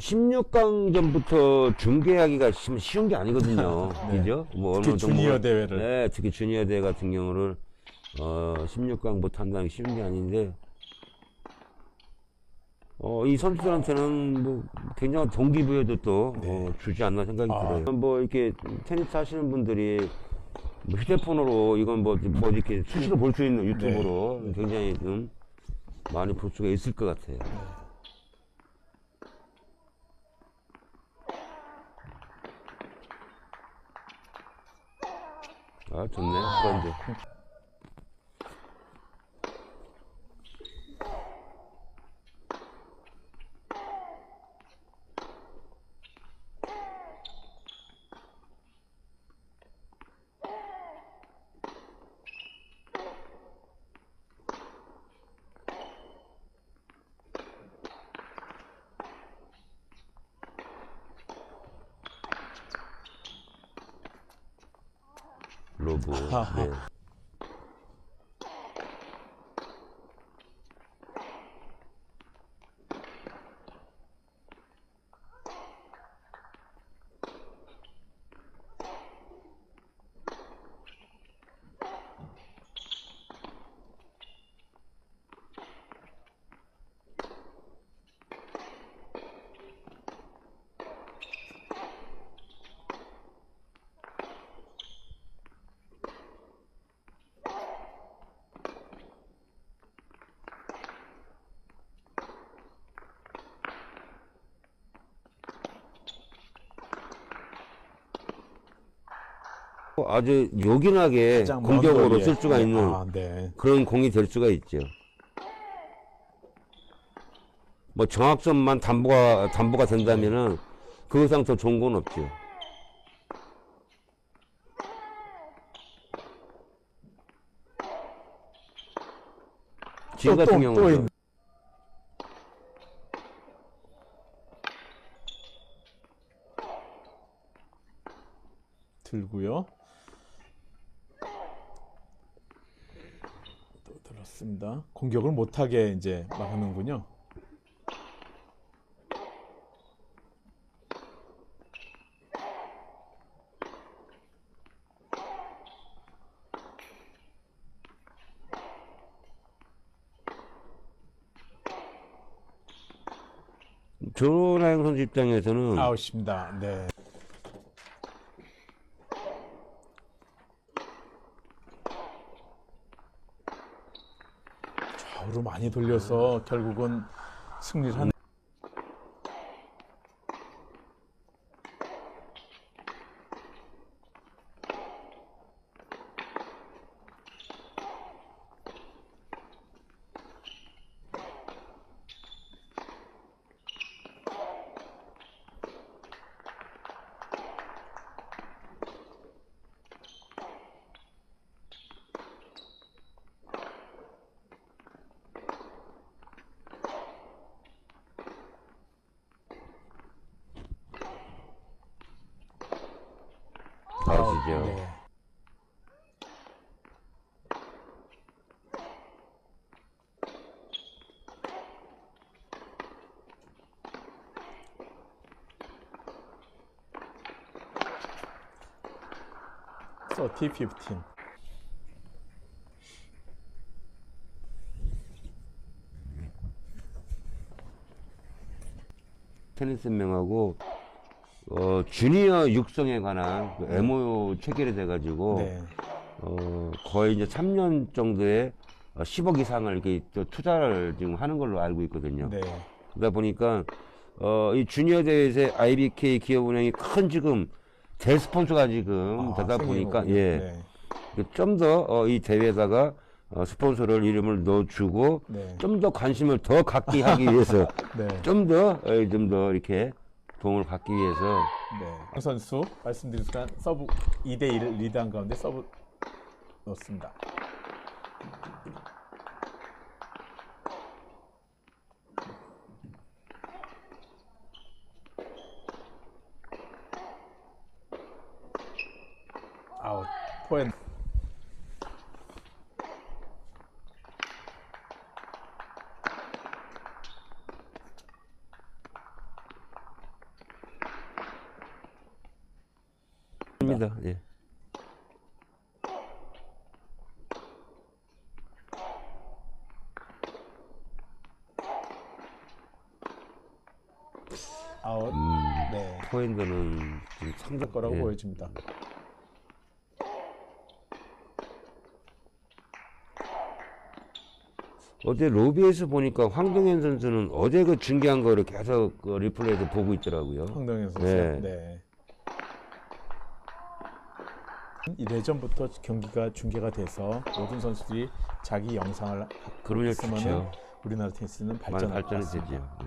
16강전부터 중계하기가 심- 쉬운 게 아니거든요. 그죠? 뭐 네. 특히 주니어 대회를. 네, 특히 주니어 대회 같은 경우는 어, 16강부터 한다는 게 쉬운 게 아닌데 어, 이 선수들한테는 뭐 굉장한 동기부여도 또 어, 주지 않나 생각이 네. 아. 들어요. 뭐 이렇게 테니스 하시는 분들이 뭐 휴대폰으로 이건 뭐, 뭐 이렇게 수시로 볼 수 있는 유튜브로 네. 굉장히 좀 많이 볼 수가 있을 것 같아요. 아, 좋네. 그런데. 로브. 아주 요긴하게 가장 먼 공격으로 거리에. 쓸 수가 네. 있는 아, 네. 그런 공이 될 수가 있죠. 뭐 정확점만 담보가 담보가 된다면은 그 이상 더 좋은 건 없죠. 지금 또, 같은 또, 경우는 있- 들고요. 또 들었습니다. 공격을 못하게 이제 막는군요. 조나영 선수 입장에서는 아웃입니다. 네. 좌우로 많이 돌려서 결국은 승리를 한. 아시죠. 네. 서티 15. 테니스 명하고 어, 주니어 육성에 관한 그 MOU 체결이 돼가지고 네. 어, 거의 이제 3년 정도의 어, 10억 이상을 이렇게 또 투자를 지금 하는 걸로 알고 있거든요. 네. 그러다 보니까 어, 이 주니어 대회에서 IBK 기업은행이 큰 지금 대스폰서가 지금 아, 되다 보니까 거군요. 예. 네. 좀더 어, 이 대회에다가 어, 스폰서를 이름을 넣어주고 네. 좀더 관심을 더 갖게 하기 위해서 네. 좀 더, 어, 좀더 이렇게 도움을 받기 위해서 네. 양 선수 말씀드린 순간 서브 2대 1을 리드한 가운데 서브 넣습니다. 아웃 포엔 입니다. 예. 아웃. 네. 포핸드는 지금 상적 거라고 예. 보여집니다. 어제 로비에서 보니까 황동현 선수는 어제 그 중계한 거를 계속 그 리플레이에서 보고 있더라고요. 황동현 선수. 네. 네. 1회전부터 경기가 중계가 돼서 모든 선수들이 자기 영상을 그러면. 우리나라 테니스는 것 발전이. 되죠. 네.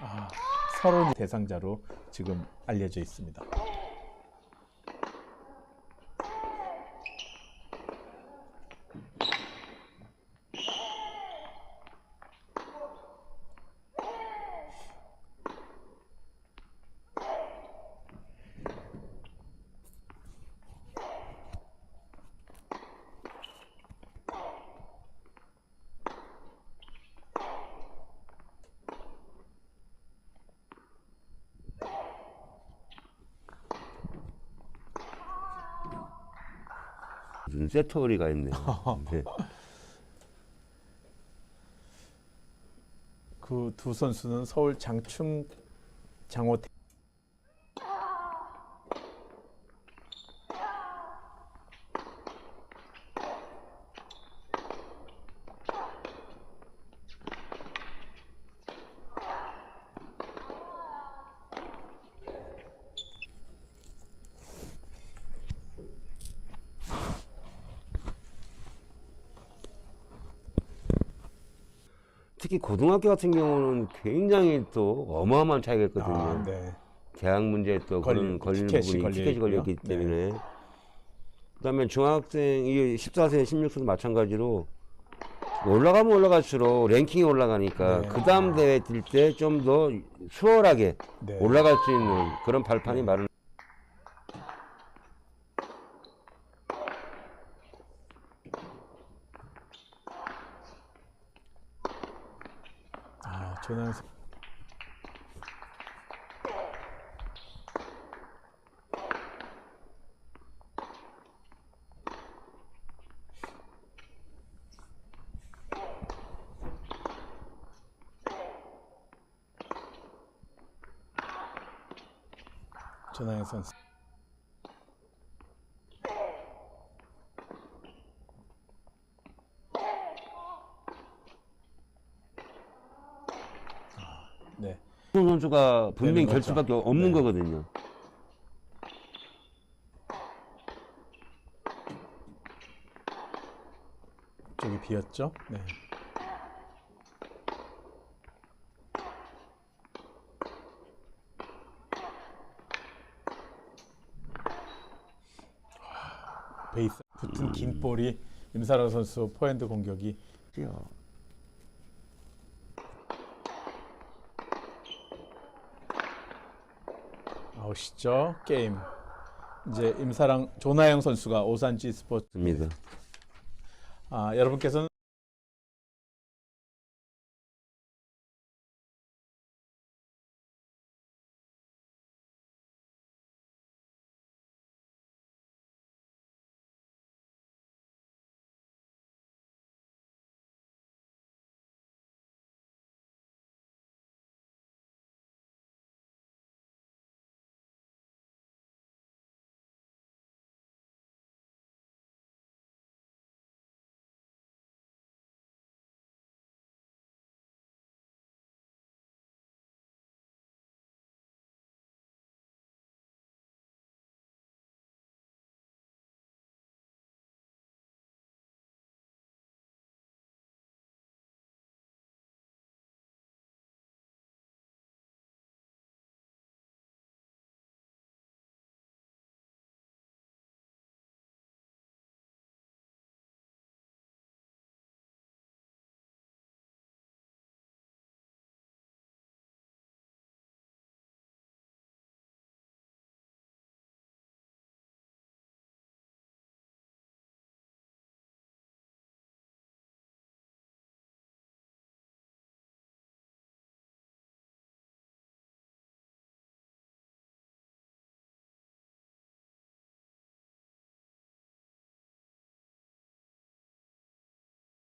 아, 서론 대상자로 지금 알려져 있습니다. 무슨 세터리가 있네요. 네. 그 두 선수는 서울 장충 장호 테- 특히 고등학교 같은 경우는 굉장히 또 어마어마한 차이가 있거든요. 아, 네. 대학 문제에 또 그런 걸리- 걸리는 티켓이 부분이 걸려 티켓이 걸렸기 있고요. 때문에 그다음에 중학생 이 14세 16세도 마찬가지로 올라가면 올라갈수록 랭킹이 올라가니까 네. 그 다음 대회 뛸 때 좀 더 수월하게 네. 올라갈 수 있는 그런 발판이 마련. 아, 조난 선- 전하영 선수. 네. 손 선수가 분명히 될. 수밖에 없는 네. 거거든요. 쪽이 비었죠? 네. 베이스 붙은 긴 볼이 임사랑 선수 포핸드 공격이 아웃이죠 게임 이제 임사랑 조나영 선수가 오산지 스포츠 입니다. 아, 여러분께서는